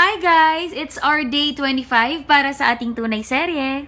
Hi guys! It's our day 25 para sa ating tunay serye.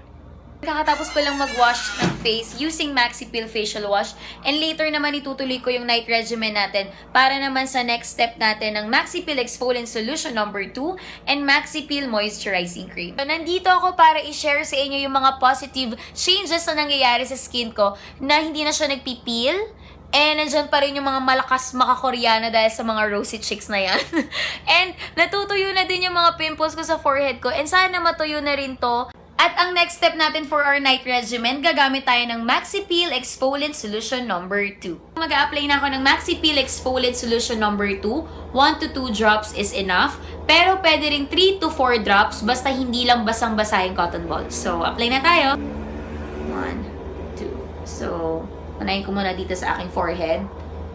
Kakatapos ko lang mag-wash ng face using Maxi Peel Facial Wash. And later naman itutuloy ko yung night regimen natin para naman sa next step natin ng Maxi Peel Exfoliant Solution number 2 and Maxi Peel Moisturizing Cream. So, nandito ako para i-share sa inyo yung mga positive changes na nangyayari sa skin ko na hindi na siya nagpipeel And nandyan pa rin yung mga malakas makakoreana dahil sa mga rosy cheeks na yan. and natutuyo na din yung mga pimples ko sa forehead ko. And sana matuyo na rin to. At ang next step natin for our night regimen, gagamit tayo ng Maxi Peel Exfoliant Solution number 2. Mag-a-apply na ako ng Maxi Peel Exfoliant Solution number 2. 1 to 2 drops is enough. Pero pwede rin 3 to 4 drops basta hindi lang basang-basa yung cotton balls. So, apply na tayo. 1, 2. So, unahin ko muna dito sa aking forehead.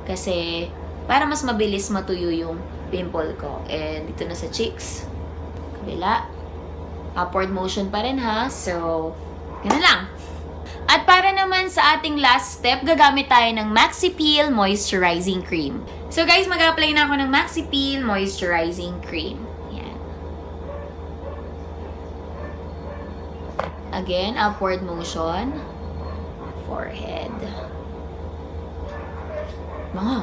Kasi, para mas mabilis matuyo yung pimple ko. And dito na sa cheeks. Kabila. Upward motion pa rin ha. So, ganun lang. At para naman sa ating last step, gagamit tayo ng Maxi Peel Moisturizing Cream. So guys, mag-apply na ako ng Maxi Peel Moisturizing Cream. Yan. Again, upward motion. Forehead. Mga.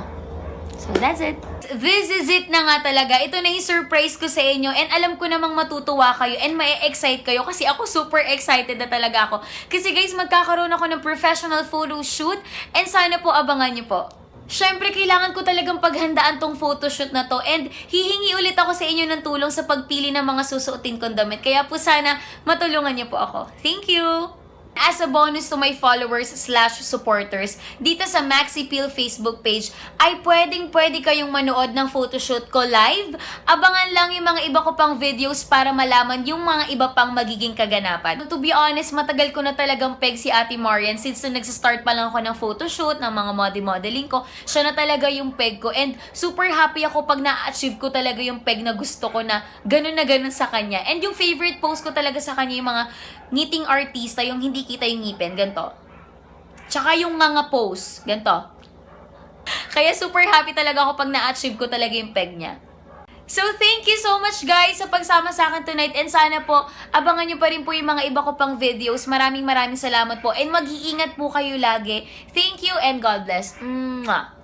So that's it. This is it na nga talaga. Ito na yung surprise ko sa inyo. And alam ko namang matutuwa kayo and ma-excite kayo kasi ako super excited na talaga ako. Kasi guys, magkakaroon ako ng professional photo shoot and sana po abangan nyo po. Siyempre, kailangan ko talagang paghandaan tong photoshoot na to and hihingi ulit ako sa inyo ng tulong sa pagpili ng mga susuotin kong damit. Kaya po sana matulungan niyo po ako. Thank you! As a bonus to my followers slash supporters, dito sa Maxi Peel Facebook page, ay pwedeng pwede kayong manood ng photoshoot ko live. Abangan lang yung mga iba ko pang videos para malaman yung mga iba pang magiging kaganapan. To be honest, matagal ko na talagang peg si Ate Marian since nung nagsistart pa lang ako ng photoshoot, ng mga modi-modeling ko. Siya na talaga yung peg ko and super happy ako pag na-achieve ko talaga yung peg na gusto ko na ganun na ganun sa kanya. And yung favorite post ko talaga sa kanya yung mga knitting artista, yung hindi kita yung ngipin, ganito. Tsaka yung mga pose, ganito. Kaya super happy talaga ako pag na-achieve ko talaga yung peg niya. So, thank you so much guys sa pagsama sa akin tonight and sana po abangan nyo pa rin po yung mga iba ko pang videos. Maraming maraming salamat po and mag-iingat po kayo lagi. Thank you and God bless. Mwah!